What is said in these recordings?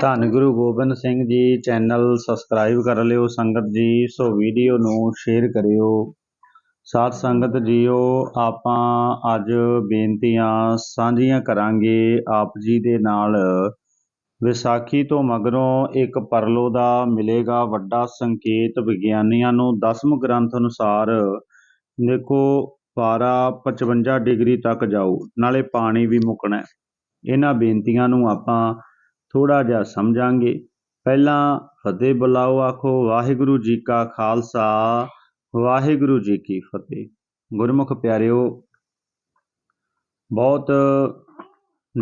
ਧੰਨ Guru Gobind Singh ji, channel subscribe ਕਰ ਲਿਓ, ਸੰਗਤ ਜੀ, ਸੋ ਵੀਡੀਓ ਨੂੰ ਸ਼ੇਅਰ ਕਰਿਓ। ਸਾਧ ਸੰਗਤ ਜੀਓ, ਆਪਾਂ ਅੱਜ ਬੇਨਤੀਆਂ ਸਾਂਝੀਆਂ ਕਰਾਂਗੇ ਆਪ ਜੀ ਦੇ ਨਾਲ। ਵਿਸਾਖੀ ਤੋਂ ਮਗਰੋਂ ਇੱਕ ਪਰਲੋ ਦਾ ਮਿਲੇਗਾ ਵੱਡਾ ਸੰਕੇਤ ਵਿਗਿਆਨੀਆਂ ਨੂੰ। ਦਸਮ ਗ੍ਰੰਥ ਅਨੁਸਾਰ ਦੇਖੋ ਪਾਰਾ 55 ਡਿਗਰੀ ਤੱਕ ਜਾਓ, ਨਾਲੇ ਪਾਣੀ ਵੀ ਮੁੱਕਣਾ ਇਹਨਾਂ ਬੇਨਤੀਆਂ ਨੂੰ ਆਪਾਂ ਥੋੜਾ ਜਿਹਾ ਸਮਝਾਂਗੇ। ਪਹਿਲਾਂ ਫਤਿਹ ਬੁਲਾਓ, ਆਖੋ, ਵਾਹਿਗੁਰੂ ਜੀ ਕਾ ਖਾਲਸਾ, ਵਾਹਿਗੁਰੂ ਜੀ ਕੀ ਫਤਿਹ। ਗੁਰਮੁਖ ਪਿਆਰਿਓ, ਬਹੁਤ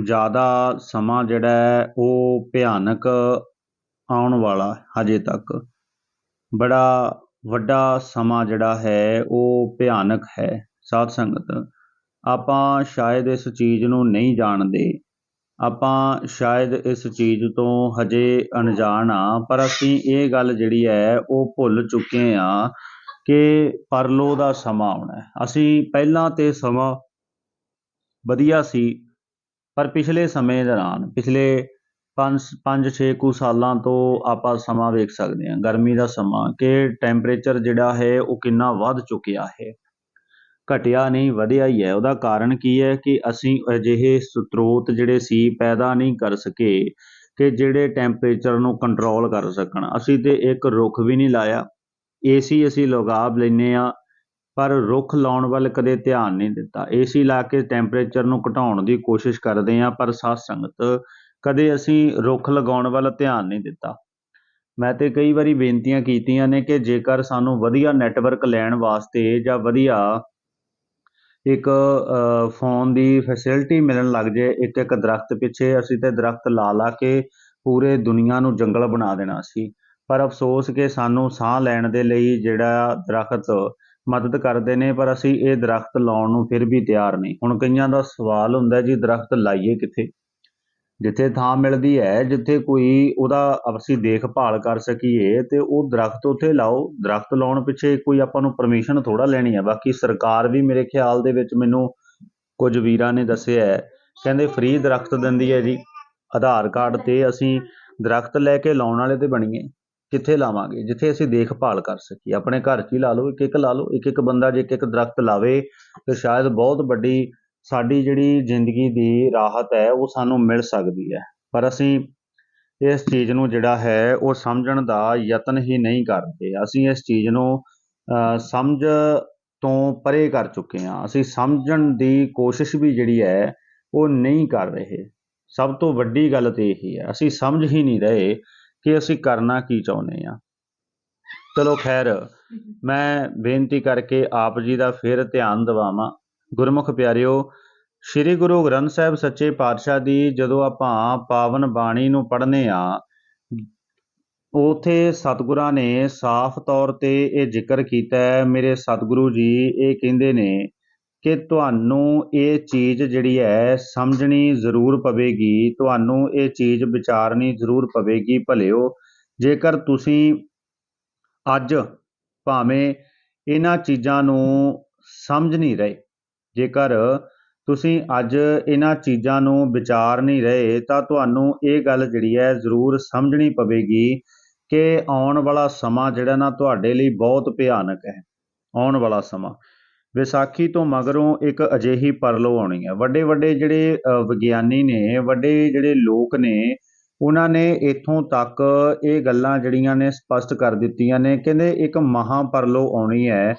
ਜ਼ਿਆਦਾ ਸਮਾਂ ਜਿਹੜਾ ਹੈ, ਉਹ ਭਿਆਨਕ ਆਉਣ ਵਾਲਾ ਹਜੇ ਤੱਕ। ਬੜਾ ਵੱਡਾ ਸਮਾਂ ਜਿਹੜਾ ਹੈ, ਉਹ ਭਿਆਨਕ ਹੈ। ਸਾਧ ਸੰਗਤ, ਆਪਾਂ ਸ਼ਾਇਦ ਇਸ ਚੀਜ਼ ਨੂੰ ਨਹੀਂ ਜਾਣਦੇ। ਆਪਾਂ ਸ਼ਾਇਦ ਇਸ ਚੀਜ਼ ਤੋਂ ਹਜੇ ਅਣਜਾਣ ਹਾਂ ਪਰ ਅਸੀਂ ਇਹ ਗੱਲ ਜਿਹੜੀ ਹੈ, ਉਹ ਭੁੱਲ ਚੁੱਕੇ ਹਾਂ ਕਿ ਪਰਲੋ ਦਾ ਸਮਾਂ ਆਉਣਾ ਅਸੀਂ ਪਹਿਲਾਂ ਤੇ ਸਮਾਂ ਵਧੀਆ ਸੀ, ਪਰ ਪਿਛਲੇ ਸਮੇਂ ਦੌਰਾਨ, ਪਿਛਲੇ 5 5 6 ਕੁ ਸਾਲਾਂ ਤੋਂ ਆਪਾਂ ਸਮਾਂ ਵੇਖ ਸਕਦੇ ਹਾਂ। ਗਰਮੀ ਦਾ ਸਮਾਂ, ਕਿ ਟੈਂਪਰੇਚਰ ਜਿਹੜਾ ਹੈ, ਉਹ ਕਿੰਨਾ ਵੱਧ ਚੁੱਕਿਆ ਹੈ। ਘਟਿਆ ਨਹੀਂ, ਵਧਿਆ ਹੀ ਹੈ। ਉਹਦਾ ਕਾਰਨ ਕੀ ਹੈ ਕਿ ਅਸੀਂ ਅਜਿਹੇ ਸਰੋਤ ਜਿਹੜੇ ਸੀ ਪੈਦਾ ਨਹੀਂ ਕਰ ਸਕੇ ਕਿ ਜਿਹੜੇ ਟੈਂਪਰੇਚਰ ਨੂੰ ਕੰਟਰੋਲ ਕਰ ਸਕਣ। ਅਸੀਂ ਤਾਂ ਇੱਕ ਰੁੱਖ ਵੀ ਨਹੀਂ ਲਾਇਆ। ਏਸੀ ਅਸੀਂ ਲਗਾ ਲੈਂਦੇ ਹਾਂ, ਪਰ ਰੁੱਖ ਲਾਉਣ ਵੱਲ ਕਦੇ ਧਿਆਨ ਨਹੀਂ ਦਿੱਤਾ। ਏਸੀ ਲਾ ਕੇ ਟੈਂਪਰੇਚਰ ਨੂੰ ਘਟਾਉਣ ਦੀ ਕੋਸ਼ਿਸ਼ ਕਰਦੇ ਹਾਂ, ਪਰ ਸਾਧ ਸੰਗਤ ਕਦੇ ਅਸੀਂ ਰੁੱਖ ਲਗਾਉਣ ਵੱਲ ਧਿਆਨ ਨਹੀਂ ਦਿੱਤਾ। ਮੈਂ ਤੇ ਕਈ ਵਾਰੀ ਬੇਨਤੀਆਂ ਕੀਤੀਆਂ ਨੇ ਕਿ ਜੇਕਰ ਸਾਨੂੰ ਵਧੀਆ ਨੈਟਵਰਕ ਲੈਣ ਵਾਸਤੇ ਜਾਂ ਵਧੀਆ ਇੱਕ ਫੋਨ ਦੀ ਫੈਸਿਲਿਟੀ ਮਿਲਣ ਲੱਗ ਜੇ, ਇੱਕ ਇੱਕ ਦਰਖਤ ਪਿੱਛੇ, ਅਸੀਂ ਤਾਂ ਦਰਖਤ ਲਾ ਲਾ ਕੇ ਪੂਰੇ ਦੁਨੀਆ ਨੂੰ ਜੰਗਲ ਬਣਾ ਦੇਣਾ ਸੀ। ਪਰ ਅਫਸੋਸ ਕਿ ਸਾਨੂੰ ਸਾਹ ਲੈਣ ਦੇ ਲਈ ਜਿਹੜਾ ਦਰਖਤ ਮਦਦ ਕਰਦੇ ਨੇ, ਪਰ ਅਸੀਂ ਇਹ ਦਰਖਤ ਲਾਉਣ ਨੂੰ ਫਿਰ ਵੀ ਤਿਆਰ ਨਹੀਂ। ਹੁਣ ਕਈਆਂ ਦਾ ਸਵਾਲ ਹੁੰਦਾ ਜੀ, ਦਰਖਤ ਲਾਈਏ ਕਿੱਥੇ? ਜਿੱਥੇ ਥਾਂ ਮਿਲਦੀ ਹੈ, ਜਿੱਥੇ ਕੋਈ ਉਹਦਾ ਅਸੀਂ ਦੇਖਭਾਲ ਕਰ ਸਕੀਏ, ਤੇ ਉਹ ਦਰੱਖਤ ਉੱਥੇ ਲਾਓ। ਦਰੱਖਤ ਲਾਉਣ ਪਿੱਛੇ ਕੋਈ ਆਪਾਂ ਨੂੰ ਪਰਮਿਸ਼ਨ ਥੋੜਾ ਲੈਣੀ ਹੈ। ਬਾਕੀ ਸਰਕਾਰ ਵੀ ਮੇਰੇ ਖਿਆਲ ਦੇ ਵਿੱਚ ਮੈਨੂੰ ਕੁਝ ਵੀਰਾਂ ਨੇ ਦੱਸਿਆ ਹੈ। ਕਹਿੰਦੇ ਫ੍ਰੀ ਦਰਖਤ ਦਿੰਦੀ ਹੈ ਜੀ। ਆਧਾਰ ਕਾਰਡ ਤੇ ਅਸੀਂ ਦਰਖਤ ਲੈ ਕੇ ਲਾਉਣ ਵਾਲੇ ਤਾਂ ਬਣੀਏ। ਕਿੱਥੇ ਲਾਵਾਂਗੇ? ਜਿੱਥੇ ਅਸੀਂ ਦੇਖਭਾਲ ਕਰ ਸਕੀਏ। ਆਪਣੇ ਘਰ 'ਚ ਹੀ ਲਾ ਲਓ ਇੱਕ ਇੱਕ ਲਾ ਲਓ। ਇੱਕ ਇੱਕ ਬੰਦਾ ਜੇ ਇੱਕ ਇੱਕ ਦਰਖਤ ਲਾਵੇ ਤਾਂ ਸ਼ਾਇਦ ਬਹੁਤ ਵੱਡੀ ਸਾਡੀ ਜਿਹੜੀ ਜ਼ਿੰਦਗੀ ਦੀ ਰਾਹਤ ਹੈ, ਉਹ ਸਾਨੂੰ ਮਿਲ ਸਕਦੀ ਹੈ। ਪਰ ਅਸੀਂ ਇਸ ਚੀਜ਼ ਨੂੰ ਜਿਹੜਾ ਹੈ, ਉਹ ਸਮਝਣ ਦਾ ਯਤਨ ਹੀ ਨਹੀਂ ਕਰਦੇ। ਅਸੀਂ ਇਸ ਚੀਜ਼ ਨੂੰ ਸਮਝ ਤੋਂ ਪਰੇ ਕਰ ਚੁੱਕੇ ਹਾਂ। ਅਸੀਂ ਸਮਝਣ ਦੀ ਕੋਸ਼ਿਸ਼ ਵੀ ਜਿਹੜੀ ਹੈ, ਉਹ ਨਹੀਂ ਕਰ ਰਹੇ। ਸਭ ਤੋਂ ਵੱਡੀ ਗੱਲ ਤੇ ਇਹੀ ਹੈ, ਅਸੀਂ ਸਮਝ ਹੀ ਨਹੀਂ ਰਹੇ ਕਿ ਅਸੀਂ ਕਰਨਾ ਕੀ ਚਾਹੁੰਦੇ ਆ ਚਲੋ ਖੈਰ, ਮੈਂ ਬੇਨਤੀ ਕਰਕੇ ਆਪ ਜੀ ਦਾ ਫਿਰ ਧਿਆਨ ਦਿਵਾਵਾਂ। ਗੁਰਮੁਖ ਪਿਆਰਿਓ, ਸ੍ਰੀ ਗੁਰੂ ਗ੍ਰੰਥ ਸਾਹਿਬ ਸੱਚੇ ਪਾਤਸ਼ਾਹ ਦੀ ਜਦੋਂ ਆਪਾਂ ਪਾਵਨ ਬਾਣੀ ਨੂੰ ਪੜ੍ਹਨੇ ਆ, ਉਥੇ ਸਤਿਗੁਰਾਂ ਨੇ ਸਾਫ਼ ਤੌਰ ਤੇ ਇਹ ਜ਼ਿਕਰ ਕੀਤਾ ਹੈ, ਮੇਰੇ ਸਤਿਗੁਰੂ ਜੀ, ਇਹ ਕਹਿੰਦੇ ਨੇ ਕਿ ਤੁਹਾਨੂੰ ਇਹ ਚੀਜ਼ ਜਿਹੜੀ ਹੈ ਸਮਝਣੀ ਜ਼ਰੂਰ ਪਵੇਗੀ, ਤੁਹਾਨੂੰ ਇਹ ਚੀਜ਼ ਵਿਚਾਰਨੀ ਜ਼ਰੂਰ ਪਵੇਗੀ, ਭਲਿਓ, ਜੇਕਰ ਤੁਸੀਂ ਅੱਜ ਭਾਵੇਂ ਇਹਨਾਂ ਚੀਜ਼ਾਂ ਨੂੰ ਸਮਝ ਨਹੀਂ ਰਹੇ ਜੇਕਰ ਤੁਸੀਂ ਅੱਜ ਇਹਨਾਂ ਚੀਜ਼ਾਂ ਨੂੰ ਵਿਚਾਰ ਨਹੀਂ ਰਹੇ, ਤਾਂ ਤੁਹਾਨੂੰ ਇਹ ਗੱਲ ਜਿਹੜੀ ਹੈ ਜ਼ਰੂਰ ਸਮਝਣੀ ਪਵੇਗੀ ਕਿ ਆਉਣ ਵਾਲਾ ਸਮਾਂ ਜਿਹੜਾ ਨਾ ਤੁਹਾਡੇ ਲਈ ਬਹੁਤ ਭਿਆਨਕ ਹੈ। ਆਉਣ ਵਾਲਾ ਸਮਾਂ। ਵਿਸਾਖੀ ਤੋਂ ਮਗਰੋਂ ਇੱਕ ਅਜਿਹੀ ਪਰਲੋ ਆਉਣੀ ਹੈ। ਵੱਡੇ ਵੱਡੇ ਜਿਹੜੇ ਵਿਗਿਆਨੀ ਨੇ, ਵੱਡੇ ਜਿਹੜੇ ਲੋਕ ਨੇ ਉਹਨਾਂ ਨੇ ਇੱਥੋਂ ਤੱਕ ਇਹ ਗੱਲਾਂ ਜਿਹੜੀਆਂ ਨੇ ਸਪਸ਼ਟ ਕਰ ਦਿੱਤੀਆਂ ਨੇ। ਕਹਿੰਦੇ ਇੱਕ ਮਹਾ ਪਰਲੋ ਆਉਣੀ ਹੈ,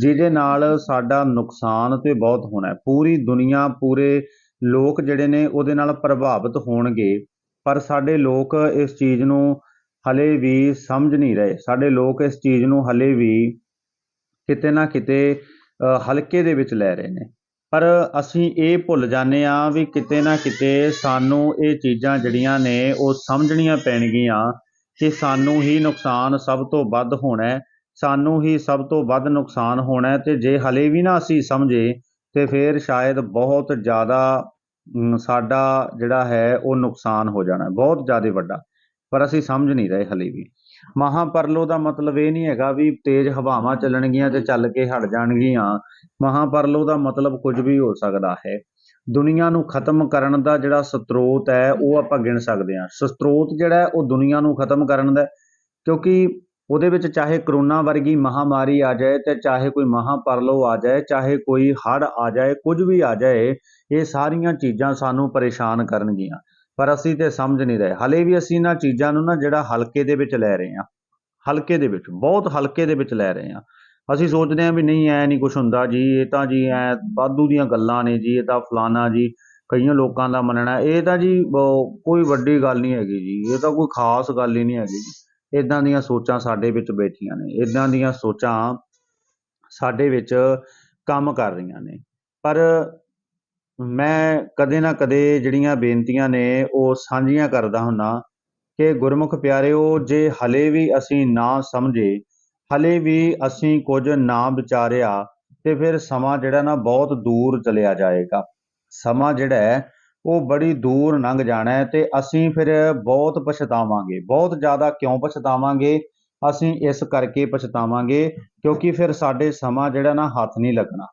ਜਿਹਦੇ ਨਾਲ ਸਾਡਾ ਨੁਕਸਾਨ ਤੇ ਬਹੁਤ ਹੋਣਾ ਹੈ। ਪੂਰੀ ਦੁਨੀਆ, ਪੂਰੇ ਲੋਕ ਜਿਹੜੇ ਨੇ ਉਹਦੇ ਨਾਲ ਪ੍ਰਭਾਵਿਤ ਹੋਣਗੇ, ਪਰ ਸਾਡੇ ਲੋਕ ਇਸ ਚੀਜ਼ ਨੂੰ ਹਲੇ ਵੀ ਸਮਝ ਨਹੀਂ ਰਹੇ। ਸਾਡੇ ਲੋਕ ਇਸ ਚੀਜ਼ ਨੂੰ ਹਲੇ ਵੀ ਕਿਤੇ ਨਾ ਕਿਤੇ ਹਲਕੇ ਦੇ ਵਿੱਚ ਲੈ ਰਹੇ ਨੇ। ਪਰ ਅਸੀਂ ਇਹ ਭੁੱਲ ਜਾਂਦੇ ਹਾਂ ਵੀ ਕਿਤੇ ਨਾ ਕਿਤੇ ਸਾਨੂੰ ਇਹ ਚੀਜ਼ਾਂ ਜਿਹੜੀਆਂ ਨੇ ਉਹ ਸਮਝਣੀਆਂ ਪੈਣਗੀਆਂ ਕਿ ਸਾਨੂੰ ਹੀ ਨੁਕਸਾਨ ਸਭ ਤੋਂ ਵੱਧ ਹੋਣਾ ਸਾਨੂੰ ਹੀ ਸਭ ਤੋਂ ਵੱਧ ਨੁਕਸਾਨ ਹੋਣਾ ਹੈ ਤੇ ਜੇ ਹਲੇ ਵੀ ਨਾ ਅਸੀਂ ਸਮਝੇ ਤੇ ਫਿਰ ਸ਼ਾਇਦ ਬਹੁਤ ਜ਼ਿਆਦਾ ਸਾਡਾ ਜਿਹੜਾ ਹੈ ਉਹ ਨੁਕਸਾਨ ਹੋ ਜਾਣਾ, ਬਹੁਤ ਜ਼ਿਆਦਾ ਵੱਡਾ। ਪਰ ਅਸੀਂ ਸਮਝ ਨਹੀਂ ਰਹੇ ਹਲੇ ਵੀ। ਮਹਾਪਰਲੋ ਦਾ ਮਤਲਬ ਇਹ ਨਹੀਂ ਹੈਗਾ ਵੀ ਤੇਜ਼ ਹਵਾਵਾਂ ਚੱਲਣਗੀਆਂ ਤੇ ਚੱਲ ਕੇ ਹਟ ਜਾਣਗੀਆਂ। ਮਹਾਪਰਲੋ ਦਾ ਮਤਲਬ ਕੁਝ ਵੀ ਹੋ ਸਕਦਾ ਹੈ। ਦੁਨੀਆ ਨੂੰ ਖਤਮ ਕਰਨ ਦਾ ਜਿਹੜਾ ਸਰੋਤ ਹੈ, ਉਹ ਆਪਾਂ ਗਿਣ ਸਕਦੇ ਹਾਂ। ਸਰੋਤ ਜਿਹੜਾ ਉਹ ਦੁਨੀਆ ਨੂੰ ਖਤਮ ਕਰਨ ਦਾ ਕਿਉਂਕਿ ਉਹਦੇ ਵਿੱਚ ਚਾਹੇ ਕਰੋਨਾ ਵਰਗੀ ਮਹਾਮਾਰੀ ਆ ਜਾਏ ਤੇ ਚਾਹੇ ਕੋਈ ਮਹਾਪਰਲੋ ਆ ਜਾਏ, ਚਾਹੇ ਕੋਈ ਹੜ੍ਹ ਆ ਜਾਏ, ਕੁਝ ਵੀ ਆ ਜਾਏ, ਇਹ ਸਾਰੀਆਂ ਚੀਜ਼ਾਂ ਸਾਨੂੰ ਪਰੇਸ਼ਾਨ ਕਰਨਗੀਆਂ। ਪਰ ਅਸੀਂ ਤੇ ਸਮਝ ਨਹੀਂ ਰਹੇ। ਹਲੇ ਵੀ ਅਸੀਂ ਇਹਨਾਂ ਚੀਜ਼ਾਂ ਨੂੰ ਨਾ ਜਿਹੜਾ ਹਲਕੇ ਦੇ ਵਿੱਚ ਲੈ ਰਹੇ ਹਾਂ, ਹਲਕੇ ਦੇ ਵਿੱਚ, ਬਹੁਤ ਹਲਕੇ ਦੇ ਵਿੱਚ ਲੈ ਰਹੇ ਹਾਂ। ਅਸੀਂ ਸੋਚਦੇ ਹਾਂ ਵੀ ਨਹੀਂ, ਐ ਨਹੀਂ ਕੁਝ ਹੁੰਦਾ ਜੀ, ਇਹ ਤਾਂ ਜੀ ਐ ਵਾਧੂ ਦੀਆਂ ਗੱਲਾਂ ਨੇ ਜੀ, ਇਹ ਤਾਂ ਫਲਾਨਾ ਜੀ, ਕਈਆਂ ਲੋਕਾਂ ਦਾ ਮੰਨਣਾ, ਇਹ ਤਾਂ ਜੀ ਬ- ਕੋਈ ਵੱਡੀ ਗੱਲ ਨਹੀਂ ਹੈਗੀ ਜੀ, ਇਹ ਤਾਂ ਕੋਈ ਖਾਸ ਗੱਲ ਹੀ ਨਹੀਂ ਹੈਗੀ ਜੀ। ਇਦਾਂ ਦੀਆਂ ਸੋਚਾਂ ਸਾਡੇ ਵਿੱਚ ਬੈਠੀਆਂ ਨੇ ਇਦਾਂ ਦੀਆਂ ਸੋਚਾਂ ਸਾਡੇ ਵਿੱਚ ਕੰਮ ਕਰ ਰਹੀਆਂ ਨੇ। ਪਰ ਮੈਂ ਕਦੇ ਨਾ ਕਦੇ ਜਿਹੜੀਆਂ ਬੇਨਤੀਆਂ ਨੇ ਉਹ ਸਾਂਝੀਆਂ ਕਰਦਾ ਹੁੰਨਾ ਕਿ ਗੁਰਮੁਖ ਪਿਆਰਿਓ, ਜੇ ਹਲੇ ਵੀ ਅਸੀਂ ਨਾ ਸਮਝੇ, ਹਲੇ ਵੀ ਅਸੀਂ ਕੁਝ ਨਾ ਵਿਚਾਰਿਆ, ਤੇ ਫਿਰ ਸਮਾਂ ਜਿਹੜਾ ਨਾ ਬਹੁਤ ਦੂਰ ਚਲਿਆ ਜਾਏਗਾ। ਸਮਾਂ ਜਿਹੜਾ ਹੈ, ਉਹ ਬੜੀ ਦੂਰ ਲੰਘ ਜਾਣਾ ਹੈ ਤੇ ਅਸੀਂ ਫਿਰ ਬਹੁਤ ਪਛਤਾਵਾਂਗੇ। ਬਹੁਤ ਜ਼ਿਆਦਾ ਕਿਉਂ ਪਛਤਾਵਾਂਗੇ? ਅਸੀਂ ਇਸ ਕਰਕੇ ਪਛਤਾਵਾਂਗੇ ਕਿਉਂਕਿ ਫਿਰ ਸਾਡੇ ਸਮਾਂ ਜਿਹੜਾ ਨਾ ਹੱਥ ਨਹੀਂ ਲੱਗਣਾ।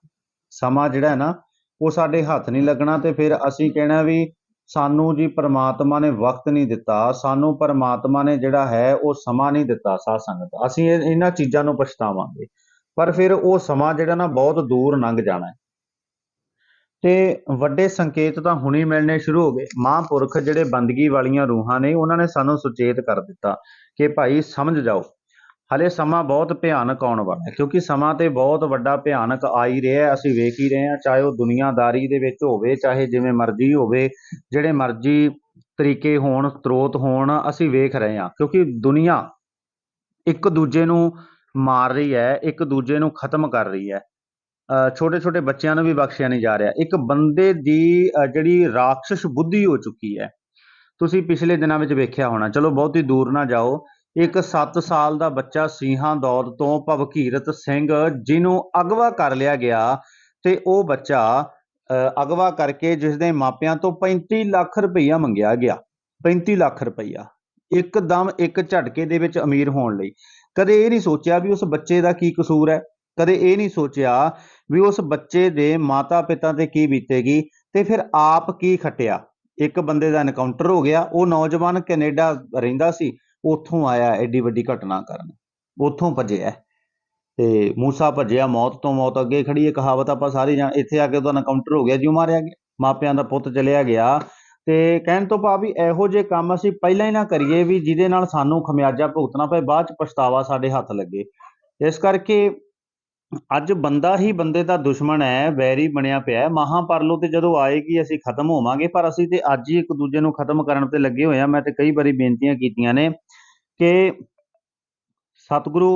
ਸਮਾਂ ਜਿਹੜਾ ਨਾ ਉਹ ਸਾਡੇ ਹੱਥ ਨਹੀਂ ਲੱਗਣਾ ਤੇ ਫਿਰ ਅਸੀਂ ਕਹਿਣਾ ਵੀ ਸਾਨੂੰ ਜੀ ਪਰਮਾਤਮਾ ਨੇ ਵਕਤ ਨਹੀਂ ਦਿੱਤਾ, ਸਾਨੂੰ ਪਰਮਾਤਮਾ ਨੇ ਜਿਹੜਾ ਹੈ ਉਹ ਸਮਾਂ ਨਹੀਂ ਦਿੱਤਾ ਸਾਧ ਸੰਗਤ। ਅਸੀਂ ਇਹ- ਇਹਨਾਂ ਚੀਜ਼ਾਂ ਨੂੰ ਪਛਤਾਵਾਂਗੇ। ਪਰ ਫਿਰ ਉਹ ਸਮਾਂ ਜਿਹੜਾ ਨਾ ਬਹੁਤ ਦੂਰ ਲੰਘ ਜਾਣਾ ਤੇ ਵੱਡੇ ਸੰਕੇਤ ਤਾਂ ਹੁਣੇ ਮਿਲਣੇ ਸ਼ੁਰੂ ਹੋ ਗਏ। ਮਹਾਂਪੁਰਖ ਜਿਹੜੇ ਬੰਦਗੀ ਵਾਲੀਆਂ ਰੂਹਾਂ ਨੇ, ਉਹਨਾਂ ਨੇ ਸਾਨੂੰ ਸੁਚੇਤ ਕਰ ਦਿੱਤਾ ਕਿ ਭਾਈ ਸਮਝ ਜਾਓ। ਹਲੇ ਸਮਾਂ ਬਹੁਤ ਭਿਆਨਕ ਆਉਣ ਵਾਲਾ ਹੈ ਕਿਉਂਕਿ ਸਮਾਂ ਤੇ ਬਹੁਤ ਵੱਡਾ ਭਿਆਨਕ ਆ ਹੀ ਰਿਹਾ ਅਸੀਂ ਵੇਖ ਹੀ ਰਹੇ ਹਾਂ ਚਾਹੇ ਉਹ ਦੁਨੀਆਦਾਰੀ ਦੇ ਵਿੱਚ ਹੋਵੇ ਚਾਹੇ ਜਿਵੇਂ ਮਰਜ਼ੀ ਹੋਵੇ ਜਿਹੜੇ ਮਰਜ਼ੀ ਤਰੀਕੇ ਹੋਣ ਸਰੋਤ ਹੋਣ ਅਸੀਂ ਵੇਖ ਰਹੇ ਹਾਂ ਕਿਉਂਕਿ ਦੁਨੀਆ ਇੱਕ ਦੂਜੇ ਨੂੰ ਮਾਰ ਰਹੀ ਹੈ ਇੱਕ ਦੂਜੇ ਨੂੰ ਖਤਮ ਕਰ ਰਹੀ ਹੈ। ਛੋਟੇ ਛੋਟੇ ਬੱਚਿਆਂ ਨੂੰ ਵੀ ਬਖਸ਼ਿਆ ਨਹੀਂ ਜਾ ਰਿਹਾ। ਇੱਕ ਬੰਦੇ ਦੀ ਅ, ਜਿਹੜੀ ਰਾਖਸ਼ ਬੁੱਧੀ ਹੋ ਚੁੱਕੀ ਹੈ ਤੁਸੀਂ ਪਿਛਲੇ ਦਿਨਾਂ ਵਿੱਚ ਵੇਖਿਆ ਹੋਣਾ ਚਲੋ ਬਹੁਤੀ ਦੂਰ ਨਾ ਜਾਓ ਇੱਕ 7 ਸਾਲ ਦਾ ਬੱਚਾ ਸਿੰਘਾਂ ਦੌਰ ਤੋਂ ਭਵਕੀਰਤ ਸਿੰਘ ਜਿਹਨੂੰ ਅਗਵਾ ਕਰ ਲਿਆ ਗਿਆ ਤੇ ਉਹ ਬੱਚਾ ਅ, ਅਗਵਾ ਕਰਕੇ ਜਿਸ ਦੇ ਮਾਪਿਆਂ ਤੋਂ 35 ਲੱਖ ਰੁਪਈਆ ਮੰਗਿਆ ਗਿਆ। 35 ਲੱਖ ਰੁਪਈਆ। ਇੱਕਦਮ ਇੱਕ ਝਟਕੇ ਦੇ ਵਿੱਚ ਅਮੀਰ ਹੋਣ ਲਈ। ਕਦੇ ਇਹ ਨਹੀਂ ਸੋਚਿਆ ਵੀ ਉਸ ਬੱਚੇ ਦਾ ਕੀ ਕਸੂਰ ਹੈ? ਕਦੇ ਇਹ ਨਹੀਂ ਸੋਚਿਆ ਵੀ ਉਸ ਬੱਚੇ ਦੇ ਮਾਤਾ ਪਿਤਾ ਤੇ ਕੀ ਬੀਤੇਗੀ ਤੇ ਫਿਰ ਆਪ ਕੀ ਖੱਟਿਆ? ਇੱਕ ਬੰਦੇ ਦਾ ਐਨਕਾਊਂਟਰ ਹੋ ਗਿਆ। ਉਹ ਨੌਜਵਾਨ ਕੈਨੇਡਾ ਰਹਿੰਦਾ ਸੀ। ਉੱਥੋਂ ਆਇਆ ਐਡੀ ਵੱਡੀ ਘਟਨਾ ਕਰਨ, ਉੱਥੋਂ ਭੱਜਿਆ। ਤੇ ਮੂਸਾ ਭੱਜਿਆ, ਮੌਤ ਤੋਂ ਮੌਤ ਅੱਗੇ ਖੜੀ ਹੈ ਕਹਾਵਤ ਆਪਾਂ ਸਾਰੇ ਜਾਣ, ਇੱਥੇ ਆ ਕੇ ਉਹਦਾ ਐਨਕਾਊਂਟਰ ਹੋ ਗਿਆ, ਜਿਉ ਮਾਰਿਆ ਗਿਆ, ਮਾਪਿਆਂ ਦਾ ਪੁੱਤ ਚਲਿਆ ਗਿਆ। ਤੇ ਕਹਿਣ ਤੋਂ ਭਾਵ ਵੀ ਇਹੋ ਜਿਹੇ ਕੰਮ ਅਸੀਂ ਪਹਿਲਾਂ ਹੀ ਨਾ ਕਰੀਏ ਵੀ ਜਿਹਦੇ ਨਾਲ ਸਾਨੂੰ ਖਮਿਆਜਾ ਭੁਗਤਣਾ ਪਏ, ਬਾਅਦ ਚ ਪਛਤਾਵਾ ਸਾਡੇ ਹੱਥ ਲੱਗੇ। ਇਸ ਕਰਕੇ ਅੱਜ ਬੰਦਾ ਹੀ ਬੰਦੇ ਦਾ ਦੁਸ਼ਮਣ ਹੈ ਵੈਰੀ ਬਣਿਆ ਪਿਆ ਹੈ। ਮਹਾਪਰਲੋ ਤੇ ਜਦੋਂ ਆਏਗੀ ਅਸੀਂ ਖਤਮ ਹੋਵਾਂਗੇ ਪਰ ਅਸੀਂ ਤੇ ਅੱਜ ਹੀ ਇੱਕ ਦੂਜੇ ਨੂੰ ਖਤਮ ਕਰਨ ਤੇ ਲੱਗੇ ਹੋਏ ਆ ਮੈਂ ਤੇ ਕਈ ਵਾਰੀ ਬੇਨਤੀਆਂ ਕੀਤੀਆਂ ਨੇ ਕਿ ਸਤਿਗੁਰੂ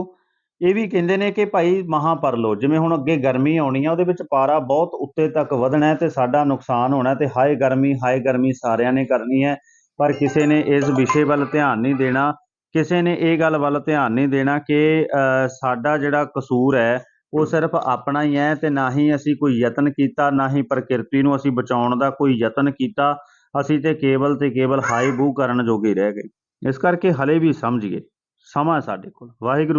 ਇਹ ਵੀ ਕਹਿੰਦੇ ਨੇ ਕਿ ਭਾਈ ਮਹਾਪਰਲੋ ਜਿਵੇਂ ਹੁਣ ਅੱਗੇ ਗਰਮੀ ਆਉਣੀ ਆ ਉਹਦੇ ਵਿੱਚ ਪਾਰਾ ਬਹੁਤ ਉੱਤੇ ਤੱਕ ਵਧਣਾ ਤੇ ਸਾਡਾ ਨੁਕਸਾਨ ਹੋਣਾ ਤੇ ਹਾਏ ਗਰਮੀ ਹਾਏ ਗਰਮੀ ਸਾਰਿਆਂ ਨੇ ਕਰਨੀ ਹੈ ਪਰ ਕਿਸੇ ਨੇ ਇਸ ਵਿਸ਼ੇ ਵੱਲ ਧਿਆਨ ਨਹੀਂ ਦੇਣਾ ਕਿਸੇ ਨੇ ਇਹ ਗੱਲ ਵੱਲ ਧਿਆਨ ਨਹੀਂ ਦੇਣਾ ਕਿ ਅ, ਸਾਡਾ ਜਿਹੜਾ ਕਸੂਰ ਹੈ ਉਹ ਸਿਰਫ ਆਪਣਾ ਹੀ ਹੈ ਤੇ ਨਾ ਹੀ ਅਸੀਂ ਕੋਈ ਯਤਨ ਕੀਤਾ, ਨਾ ਹੀ ਪ੍ਰਕਿਰਤੀ ਨੂੰ ਅਸੀਂ ਬਚਾਉਣ ਦਾ ਕੋਈ ਯਤਨ ਕੀਤਾ, ਅਸੀਂ ਤੇ ਕੇਵਲ ਤੇ ਕੇਵਲ ਹਾਈ ਬੂ ਕਰਨ ਜੋਗੇ ਰਹਿ ਗਏ। ਇਸ ਕਰਕੇ ਹਲੇ ਵੀ ਸਮਝੀਏ ਸਮਾਂ ਸਾਡੇ ਕੋਲ। ਵਾਹਿਗੁਰੂ